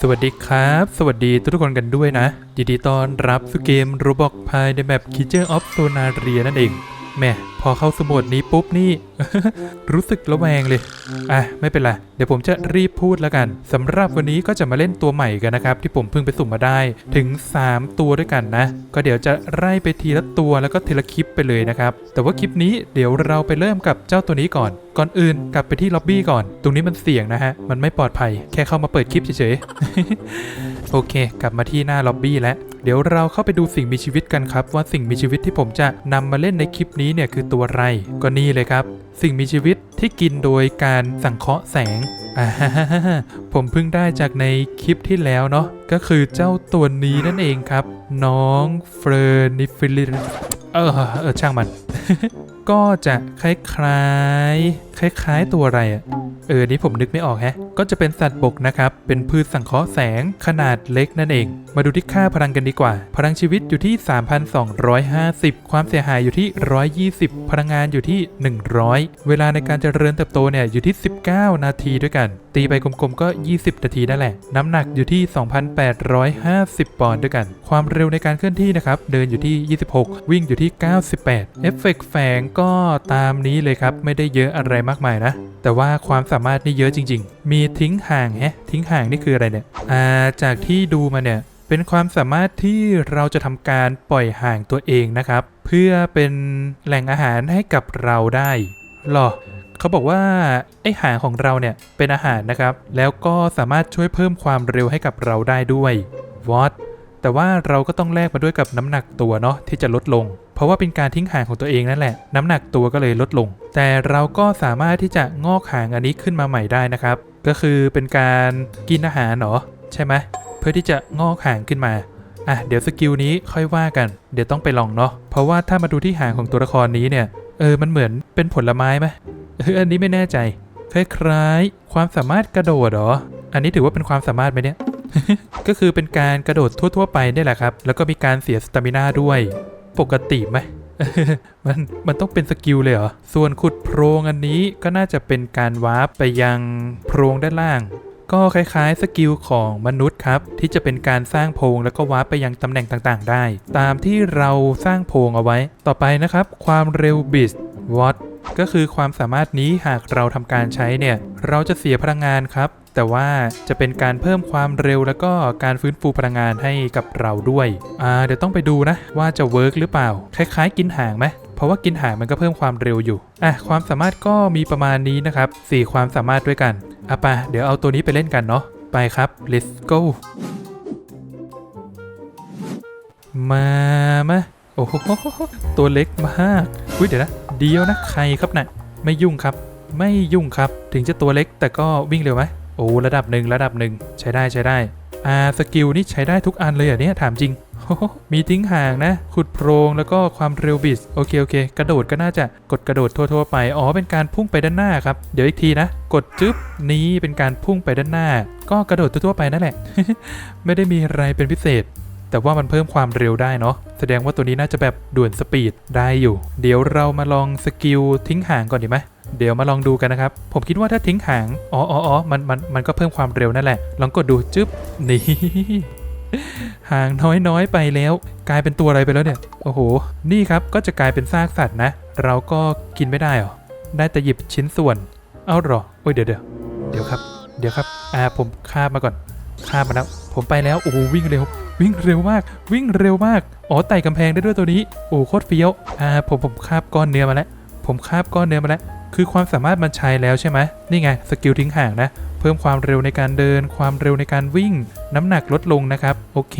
สวัสดีครับ สวัสดีทุกคนกันด้วยนะยินดีต้อนรับสู่เกม Roblox ภายในแบบ Kitchen of Sonaria นั่นเอง แหม่พอเข้าสมุดนี้ปุ๊บนี่ รู้สึกระแวงเลย อะ ไม่เป็นไร เดี๋ยวผมจะรีบพูดแล้วกันสำหรับวันนี้ก็จะมาเล่นตัวใหม่กันนะครับ ที่ผมเพิ่งไปสุ่มมาได้ถึง 3 ตัวด้วยกันนะ ก็เดี๋ยวจะไล่ไปทีละตัวแล้วก็ทีละคลิปไปเลยนะครับ แต่ว่าคลิปนี้เดี๋ยวเราไปเริ่มกับเจ้าตัวนี้ก่อน ก่อนอื่นกลับไปที่ล็อบบี้ก่อน ตรงนี้มันเสี่ยงนะฮะ มันไม่ปลอดภัย แค่เข้ามาเปิดคลิปเฉยๆ โอเค กลับมาที่หน้าล็อบบี้แล้วเดี๋ยวเราเข้าไปดูสิ่งมีชีวิตกันครับ ว่าสิ่งมีชีวิตที่ผมจะนำมาเล่นในคลิปนี้เนี่ยคือตัวอะไร ก็นี่เลยครับ สิ่งมีชีวิตที่กินโดยการสังเคราะห์แสงอ่าผมเพิ่งได้จากในคลิปที่แล้วเนาะก็คือเจ้าตัวนี้นั่นเองครับ น้องเฟรนิฟิลิเออเออช่างมัน ก็จะคล้ายๆ คล้ายๆ ตัวอะไรอะเออนี่ผมนึกไม่ออกแฮะ ก็จะเป็นสัตว์บกนะครับ เป็นพืชสังเคราะห์แสงขนาดเล็กนั่นเอง มาดูที่ค่าพลังกันดีกว่า พลังชีวิตอยู่ที่ 3,250 ความเสียหายอยู่ที่ 120 พลังงานอยู่ที่ 100 เวลาในการเจริญเติบโตเนี่ยอยู่ที่ 19 นาทีด้วยกัน ตีไปกลมๆก็ 20 นาทีนั่นแหละ น้ำหนักอยู่ที่ 2,850 ปอนด์ด้วยกัน ความเร็วในการเคลื่อนที่นะครับ เดินอยู่ที่ 26 วิ่งอยู่ที่ 98 เอฟเฟกต์แฝงก็ตามนี้เลยครับ ไม่ได้เยอะอะไรมากมายนะ แต่ว่าความสามารถนี่เยอะจริง ๆ มีทิ้งห่างแฮะทิ้งห่างนี่คืออะไรเนี่ยอ่าจากที่ดูมาเนี่ยเป็นความสามารถที่เราจะทำการปล่อยห่างตัวเองนะครับ เพื่อเป็นแหล่งอาหารให้กับเราได้หรอเขาบอกว่าไอหางของเราเนี่ยเป็นอาหารนะครับ แล้วก็สามารถช่วยเพิ่มความเร็วให้กับเราได้ด้วยวอตแต่ว่าเราก็ต้องแลกมาด้วยกับน้ำหนักตัวเนาะที่จะลดลง เพราะว่าเป็นการทิ้งหางของตัวเองนั่นแหละ น้ำหนักตัวก็เลยลดลง แต่เราก็สามารถที่จะงอกหางอันนี้ขึ้นมาใหม่ได้นะครับ ก็คือเป็นการกินอาหารเนาะใช่ไหมเพื่อที่จะงอกหางขึ้นมาอะเดี๋ยวสกิลนี้ค่อยว่ากัน เดี๋ยวต้องไปลองเนาะเพราะว่าถ้ามาดูที่หางของตัวละครนี้เนี่ยเออมันเหมือนเป็นผลไม้ไหมเอออันนี้ไม่แน่ใจคล้ายๆความสามารถกระโดดหรอ อันนี้ถือว่าเป็นความสามารถไหมเนี่ย ก็คือเป็นการกระโดดทั่ว ๆ ไปนี่แหละครับ แล้วก็มีการเสียสตามินาด้วย ปกติไหมมันมันต้องเป็นสกิลเลยเหรอ ส่วนขุดโพรงอันนี้ก็น่าจะเป็นการวาร์ปไปยังโพรงด้านล่าง ก็คล้ายๆสกิลของมนุษย์ครับ ที่จะเป็นการสร้างโพรงแล้วก็วาร์ปไปยังตำแหน่งต่างๆ ได้ ตามที่เราสร้างโพรงเอาไว้ ต่อไปนะครับ ความเร็วบิสวอตก็คือความสามารถนี้หากเราทำการใช้เนี่ย เราจะเสียพลังงานครับ แต่ว่าจะเป็นการเพิ่มความเร็วแล้วก็การฟื้นฟูพลังงานให้กับเราด้วยอ่าเดี๋ยวต้องไปดูนะว่าจะเวิร์กหรือเปล่า คล้ายๆ กินหางไหมเพราะว่ากินหางมันก็เพิ่มความเร็วอยู่อะความสามารถก็มีประมาณนี้นะครับ4ความสามารถด้วยกันอะปะเดี๋ยวเอาตัวนี้ไปเล่นกันเนาะไปครับ let's go มามาโอ้โหตัวเล็กมากอุ้ยเดี๋ยวนะเดียวนะใครครับนะ่ะไม่ยุ่งครับ ไม่ยุ่งครับ ถึงจะตัวเล็กแต่ก็วิ่งเร็วไหม โอ้ระดับหนึ่งระดับหนึ่งใช้ได้ใช้ได้อ่าสกิลนี่ใช้ได้ทุกอันเลยอะเนี่ยถามจริง มีทิ้งห่างนะ ขุดโพรงแล้วก็ความเร็วบิสโอเคโอเค กระโดดก็น่าจะกดกระโดดทั่วๆไป อ๋อเป็นการพุ่งไปด้านหน้าครับ เดี๋ยวอีกทีนะ กดจึ๊บนี้เป็นการพุ่งไปด้านหน้า ก็กระโดดทั่วๆไปนั่นแหละ ไม่ได้มีอะไรเป็นพิเศษ แต่ว่ามันเพิ่มความเร็วได้เนาะแสดงว่าตัวนี้น่าจะแบบด่วนสปีดได้อยู่ เดี๋ยวเรามาลองสกิลทิ้งห่างก่อนดีไหม เดี๋ยวมาลองดูกันนะครับ ผมคิดว่าถ้าทิ้งหาง อ๋ออ๋อมันมันมันก็เพิ่มความเร็วนั่นแหละ ลองกดดูจึ๊บ นี่ หางน้อยน้อยไปแล้ว กลายเป็นตัวอะไรไปแล้วเนี่ย โอ้โห นี่ครับก็จะกลายเป็นซากสัตว์นะ เราก็กินไม่ได้หรอ ได้แต่หยิบชิ้นส่วน เอาหรอ โอ้ยเดี๋ยวเดี๋ยวเดี๋ยวครับ เดี๋ยวครับ อ่าผมข้ามมาก่อน ข้ามมาแล้ว ผมไปแล้ว โอ้โหวิ่งเร็ววิ่งเร็วมาก วิ่งเร็วมาก อ๋อไต่กำแพงได้ด้วยตัวนี้ โอ้โคตรเฟี้ยว อ่าผมผมคาบก้อนเนื้อมาแล้ว ผมคาบก้อนเนื้อมาแล้ว คือความสามารถมันใช้แล้วใช่ไหมนี่ไงสกิลทิ้งห่างนะ เพิ่มความเร็วในการเดิน ความเร็วในการวิ่ง น้ำหนักลดลงนะครับ โอเค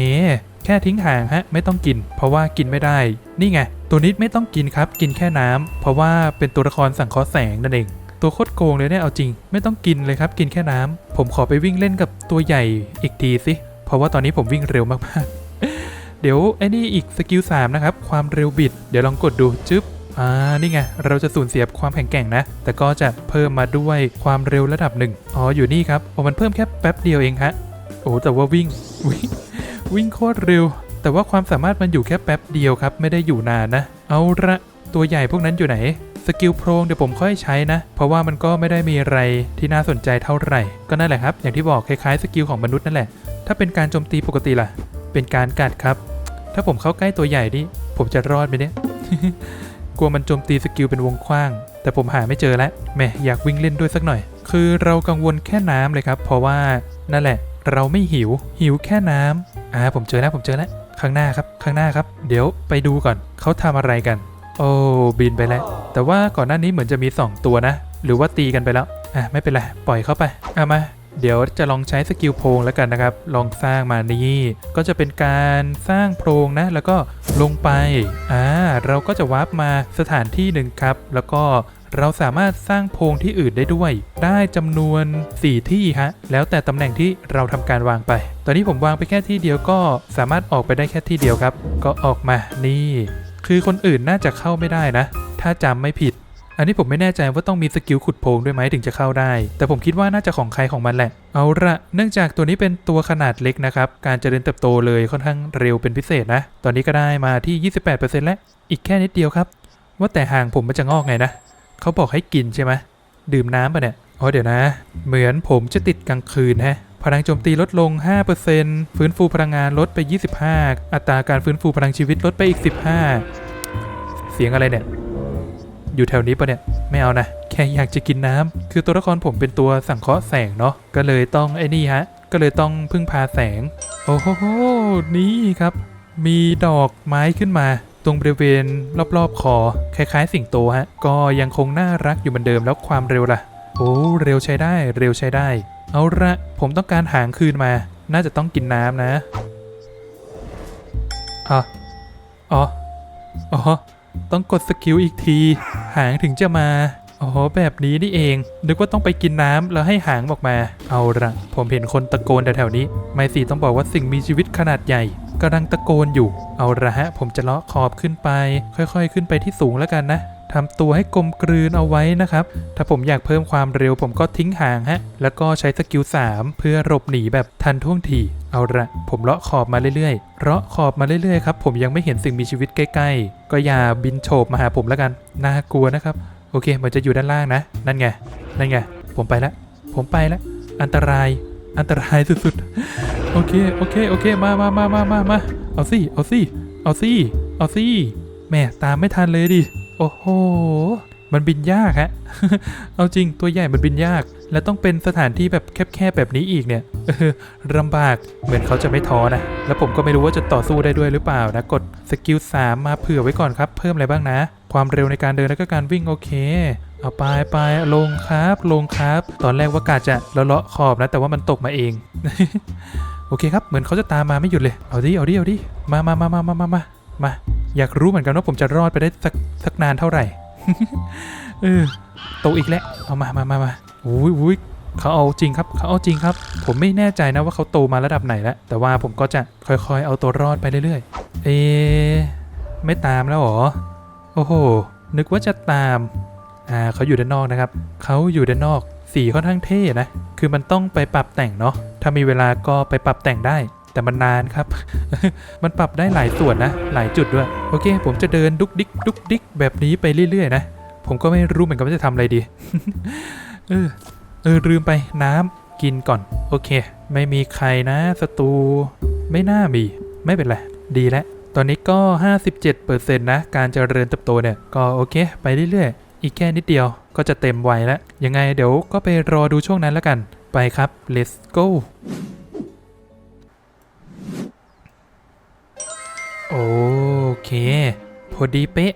แค่ทิ้งห่างฮะไม่ต้องกิน เพราะว่ากินไม่ได้ นี่ไงตัวนี้ไม่ต้องกินครับ กินแค่น้ำเพราะว่าเป็นตัวละครสังเคราะห์แสงนั่นเอง ตัวโคตรโกงเลยเนี่ยเอาจริง ไม่ต้องกินเลยครับ กินแค่น้ำผมขอไปวิ่งเล่นกับตัวใหญ่อีกทีสิเพราะว่าตอนนี้ผมวิ่งเร็วมากๆเดี๋ยวไอ้นี่อีกสกิล3นะครับ ความเร็วบิด เดี๋ยวลองกดดูจึ๊บ อ่านี่ไง เราจะสูญเสียความแข็งแกร่งนะ แต่ก็จะเพิ่มมาด้วยความเร็วระดับหนึ่งอ๋ออยู่นี่ครับโอ้มันเพิ่มแค่แป๊บเดียวเองฮะโอ้แต่ว่าวิ่งวิ่งวิ่งโคตรเร็ว แต่ว่าความสามารถมันอยู่แค่แป๊บเดียวครับ ไม่ได้อยู่นานนะ เอาละตัวใหญ่พวกนั้นอยู่ไหนสกิลโพรงเดี๋ยวผมค่อยใช้นะ เพราะว่ามันก็ไม่ได้มีอะไรที่น่าสนใจเท่าไหร่ ก็นั่นแหละครับ อย่างที่บอกคล้ายๆสกิลของมนุษย์นั่นแหละ ถ้าเป็นการโจมตีปกติล่ะ เป็นการกัดครับ ถ้าผมเข้าใกล้ตัวใหญ่นี่ผมจะรอดไหมเนี่ย กลัวมันโจมตีสกิลเป็นวงกว้าง แต่ผมหาไม่เจอแล้วแหมอยากวิ่งเล่นด้วยสักหน่อย คือเรากังวลแค่น้ำเลยครับ เพราะว่านั่นแหละ เราไม่หิวหิวแค่น้ำอ่าผมเจอแล้วผมเจอแล้วข้างหน้าครับข้างหน้าครับ เดี๋ยวไปดูก่อนเขาทำอะไรกัน โอ้บินไปแล้ว แต่ว่าก่อนหน้านี้เหมือนจะมี 2 ตัวนะ หรือว่าตีกันไปแล้วอะไม่เป็นไรปล่อยเข้าไปเอามา เดี๋ยวจะลองใช้สกิลโพรงแล้วกันนะครับ ลองสร้างมานี่ก็จะเป็นการสร้างโพรงนะ แล้วก็ลงไป อ่า เราก็จะวาร์ปมาสถานที่หนึ่งครับ แล้วก็เราสามารถสร้างโพรงที่อื่นได้ด้วย ได้จำนวน 4 ที่ฮะ แล้วแต่ตำแหน่งที่เราทำการวางไป ตอนนี้ผมวางไปแค่ที่เดียวก็สามารถออกไปได้แค่ที่เดียวครับ ก็ออกมา นี่ คือคนอื่นน่าจะเข้าไม่ได้นะ ถ้าจำไม่ผิด อันนี้ผมไม่แน่ใจว่าต้องมีสกิลขุดโพงด้วยไหมถึงจะเข้าได้ แต่ผมคิดว่าน่าจะของใครของมันแหละ เอาละเนื่องจากตัวนี้เป็นตัวขนาดเล็กนะครับ การเจริญเติบโตเลยค่อนข้างเร็วเป็นพิเศษนะ ตอนนี้ก็ได้มาที่ 28%แล้ว อีกแค่นิดเดียวครับ ว่าแต่ห่างผมมันจะงอกไงนะ เขาบอกให้กินใช่ไหม ดื่มน้ำปะเนี่ย อ๋อเดี๋ยวนะ เหมือนผมจะติดกลางคืนฮะ พลังโจมตีลดลง 5%ฟื้นฟูพลังงานลดไป 25 อัตราการฟื้นฟูพลังชีวิตลดไปอีก 15 เสียงอะไรเนี่ย อยู่แถวนี้ปะเนี่ย ไม่เอานะ แค่อยากจะกินน้ำคือตัวละครผมเป็นตัวสังเคราะห์แสงเนาะ ก็เลยต้องไอ้นี่ฮะ ก็เลยต้องพึ่งพาแสง โอ้โห นี่ครับ มีดอกไม้ขึ้นมา ตรงบริเวณรอบๆคอ คล้ายๆ สิ่งโตฮะ ก็ยังคงน่ารักอยู่เหมือนเดิมแล้วความเร็วล่ะ โอ้ เร็วใช้ได้ เร็วใช้ได้ เอาละผมต้องการหางคืนมา น่าจะต้องกินน้ำนะอ๋ออ๋อ อ๋อ ต้องกดสกิลอีกที หางถึงจะมาอ๋อแบบนี้นี่เอง นึกว่าต้องไปกินน้ำแล้วให้หางออกมา เอาละผมเห็นคนตะโกนแถวๆนี้ ไม่สิต้องบอกว่าสิ่งมีชีวิตขนาดใหญ่กำลังตะโกนอยู่ เอาละฮะ ผมจะเลาะขอบขึ้นไป ค่อย ๆ ขึ้นไปที่สูงแล้วกันนะ ทำตัวให้กลมกลืนเอาไว้นะครับ ถ้าผมอยากเพิ่มความเร็วผมก็ทิ้งห่างฮะ แล้วก็ใช้สกิล 3 เพื่อหลบหนีแบบทันท่วงทีเอาละผมเลาะขอบมาเรื่อยๆเลาะขอบมาเรื่อยๆครับ ผมยังไม่เห็นสิ่งมีชีวิตใกล้ๆ ก็อย่าบินโฉบมาหาผมแล้วกัน น่ากลัวนะครับ โอเค มันจะอยู่ด้านล่างนะ นั่นไง นั่นไง ผมไปแล้วผมไปแล้วอันตราย อันตรายสุดๆ โอเค โอเค โอเค มามามามามามาเอาสิ เอาสิ เอาสิ เอาสิแม่ตามไม่ทันเลยดิ โอ้โห มันบินยากฮะ เอาจริงตัวใหญ่มันบินยาก และต้องเป็นสถานที่แบบแคบๆแบบนี้อีกเนี่ยเลำบากเหมือนเขาจะไม่ท้อนะ แล้วผมก็ไม่รู้ว่าจะต่อสู้ได้ด้วยหรือเปล่านะ กดสกิล3มาเผื่อไว้ก่อนครับ เพิ่มอะไรบ้างนะ ความเร็วในการเดินแล้วก็การวิ่งโอเคเอาไปไปลงครับ ลงครับ ตอนแรกว่ากาจะเลาะขอบนะ แต่ว่ามันตกมาเอง โอเคครับ เหมือนเขาจะตามมาไม่หยุดเลย เอาดิ เอาดิ เอาดิ มามามามามามามา อยากรู้เหมือนกันว่าผมจะรอดไปได้สักสักนานเท่าไหร่ เออโตอีกแล้ว เอามามามามาอุ้ยอุ้ยเขาเอาจริงครับ เขาเอาจริงครับ ผมไม่แน่ใจนะว่าเขาโตมาระดับไหนแล้ว แต่ว่าผมก็จะค่อยๆ เอาตัวรอดไปเรื่อยๆ เอ ไม่ตามแล้วหรอ โอ้โห นึกว่าจะตาม อ่าเขาอยู่ด้านนอกนะครับ เขาอยู่ด้านนอก สีค่อนข้างเท่นะ คือมันต้องไปปรับแต่งเนาะ ถ้ามีเวลาก็ไปปรับแต่งได้ แต่มันนานครับ มันปรับได้หลายส่วนนะ หลายจุดด้วย โอเค ผมจะเดินดุกดิกดุกดิกแบบนี้ไปเรื่อยๆนะ ผมก็ไม่รู้เหมือนกันว่าจะทำอะไรดี เออ เออ ลืมไปน้ำกินก่อน โอเค ไม่มีใครนะศัตรูไม่น่ามี ไม่เป็นไร ดีแล้ว ตอนนี้ก็ 57%นะ การเจริญเติบโตเนี่ย ก็โอเค ไปเรื่อยๆ อีกแค่นิดเดียวก็จะเต็มวัยแล้ว ยังไงเดี๋ยวก็ไปรอดูช่วงนั้นแล้วกัน ไปครับ let's go โอเค พอดีเป๊ะ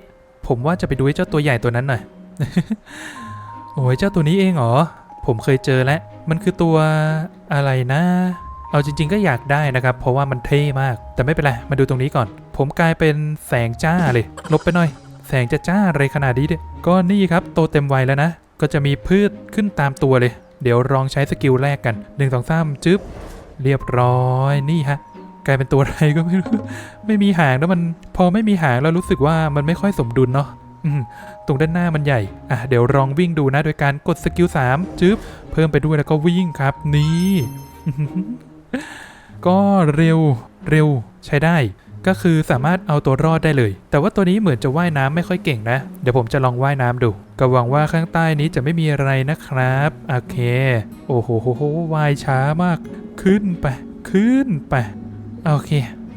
ผมว่าจะไปดูเจ้าตัวใหญ่ตัวนั้นหน่อย โอ้ยเจ้าตัวนี้เองเหรอ ผมเคยเจอแล้ว มันคือตัวอะไรนะ เอาจริง ๆ ก็อยากได้นะครับ เพราะว่ามันเท่มาก แต่ไม่เป็นไร มาดูตรงนี้ก่อน ผมกลายเป็นแสงจ้าเลย ลบไปหน่อย แสงจะจ้าอะไรขนาดนี้เนี่ยก็นี่ครับ โตเต็มวัยแล้วนะ ก็จะมีพืชขึ้นตามตัวเลย เดี๋ยวลองใช้สกิลแรกกัน 1 2 3จึ๊บ เรียบร้อย นี่ฮะ กลายเป็นตัวอะไรก็ไม่รู้ ไม่มีหางแล้วมันพอไม่มีหางแล้วรู้สึกว่ามันไม่ค่อยสมดุลเนาะตรงด้านหน้ามันใหญ่ อะเดี๋ยวลองวิ่งดูนะโดยการกดสกิล3จึ๊บเพิ่มไปด้วยแล้วก็วิ่งครับ นี่ ก็เร็วเร็วใช้ได้ ก็คือสามารถเอาตัวรอดได้เลย แต่ว่าตัวนี้เหมือนจะว่ายน้ำไม่ค่อยเก่งนะ เดี๋ยวผมจะลองว่ายน้ำดู ก็หวังว่าข้างใต้นี้จะไม่มีอะไรนะครับ โอเค โอ้โหว่ายช้ามาก ขึ้นไป ขึ้นไป โอเค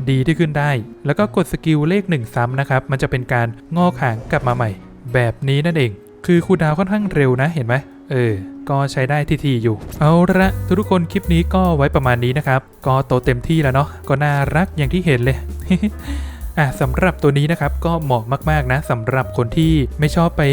ดีที่ขึ้นได้ แล้วก็กดสกิลเลขหนึ่งซ้ำนะครับ มันจะเป็นการงอกหางกลับมาใหม่ แบบนี้นั่นเอง คือคูดาวค่อนข้างเร็วนะเห็นไหมเออ ก็ใช้ได้ทีทีอยู่ เอาละทุกคนคลิปนี้ก็ไว้ประมาณนี้นะครับ ก็โตเต็มที่แล้วเนาะ ก็น่ารักอย่างที่เห็นเลย อะสำหรับตัวนี้นะครับก็เหมาะมากๆนะสำหรับคนที่ไม่ชอบไป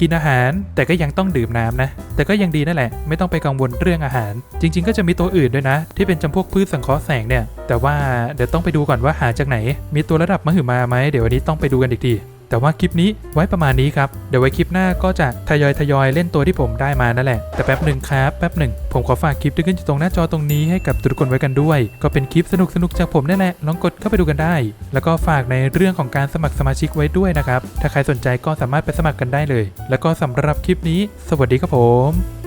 กินอาหาร แต่ก็ยังต้องดื่มน้ำนะ แต่ก็ยังดีนั่นแหละ ไม่ต้องไปกังวลเรื่องอาหาร จริง ๆ ก็จะมีตัวอื่นด้วยนะ ที่เป็นจำพวกพืชสังเคราะห์แสงเนี่ยแต่ว่าเดี๋ยวต้องไปดูก่อนว่าหาจากไหน มีตัวระดับมหึมาไหมเดี๋ยววันนี้ต้องไปดูกันอีกที แต่ว่าคลิปนี้ไว้ประมาณนี้ครับ เดี๋ยวไว้คลิปหน้าก็จะทยอยทยอยเล่นตัวที่ผมได้มานั่นแหละ แต่แป๊บหนึ่งครับ แป๊บหนึ่ง ผมขอฝากคลิปที่ขึ้นอยู่ตรงหน้าจอตรงนี้ให้กับทุกคนไว้กันด้วย ก็เป็นคลิปสนุกสนุกจากผมนั่นแหละ ลองกดเข้าไปดูกันได้ แล้วก็ฝากในเรื่องของการสมัครสมาชิกไว้ด้วยนะครับ ถ้าใครสนใจก็สามารถไปสมัครกันได้เลย แล้วก็สำหรับคลิปนี้ สวัสดีครับผม